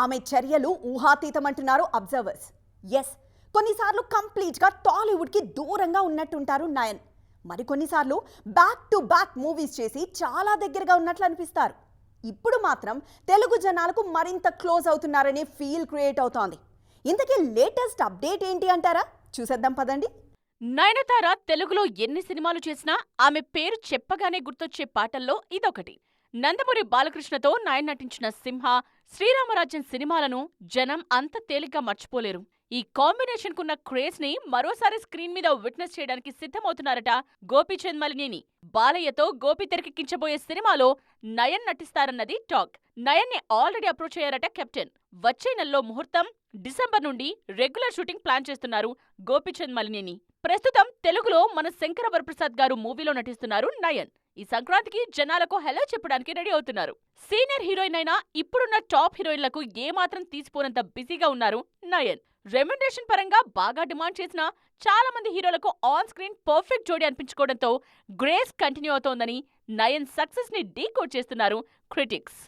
ఆమె చర్యలు ఊహాతీతమంటున్నారు observers yes కొన్నిసార్లు కంప్లీట్గా టాలీవుడ్కి దూరంగా ఉన్నట్టుంటారు నయన్. మరికొన్నిసార్లు బ్యాక్ టు బ్యాక్ మూవీస్ చేసి చాలా దగ్గరగా ఉన్నట్లు అనిపిస్తారు. ఇప్పుడు మాత్రం తెలుగు జనాలకు మరింత క్లోజ్ అవుతున్నారనే ఫీల్ క్రియేట్ అవుతోంది. ఇంతకీ లేటెస్ట్ అప్డేట్ ఏంటి అంటారా? చూసేద్దాం పదండి. నయనతార తెలుగులో ఎన్ని సినిమాలు చేసినా ఆమె పేరు చెప్పగానే గుర్తొచ్చే పాటల్లో ఇదొకటి. నందమూరి బాలకృష్ణతో నయన్ నటించిన సింహ శ్రీరామరాజ్యం సినిమాలను జనం అంత తేలిగ్గా మర్చిపోలేరు. ఈ కాంబినేషన్కున్న క్రేజ్ని మరోసారి స్క్రీన్ మీద విట్నెస్ చేయడానికి సిద్ధమవుతున్నారట గోపీచంద్ మలినేని బాలయ్యతో గోపి తెరకెక్కించబోయే సినిమాలో నయన్ నటిస్తారన్నది టాక్. నయన్ని ఆల్రెడీ అప్రోచ్ అయ్యారట కెప్టెన్. వచ్చే నెలలో ముహూర్తం డిసెంబర్ నుండి రెగ్యులర్ షూటింగ్ ప్లాన్ చేస్తున్నారు గోపీచంద్ మలినేని. ప్రస్తుతం తెలుగులో మన శంకర వరప్రసాద్ గారు మూవీలో నటిస్తున్నారు నయన్. ఈ సంక్రాంతికి జనాలకు హెలో చెప్పడానికి రెడీ అవుతున్నారు. సీనియర్ హీరోయిన్ అయినా ఇప్పుడున్న టాప్ హీరోయిన్లకు ఏమాత్రం తీసిపోనంత బిజీగా ఉన్నారు నయన్. రెమ్యునరేషన్ పరంగా బాగా డిమాండ్ చేసిన చాలా మంది హీరోలకు ఆన్ స్క్రీన్ పర్ఫెక్ట్ జోడీ అనిపించుకోవడంతో గ్రేస్ కంటిన్యూ అవుతోందని నయన్ సక్సెస్ని డీకోడ్ చేస్తున్నారు క్రిటిక్స్.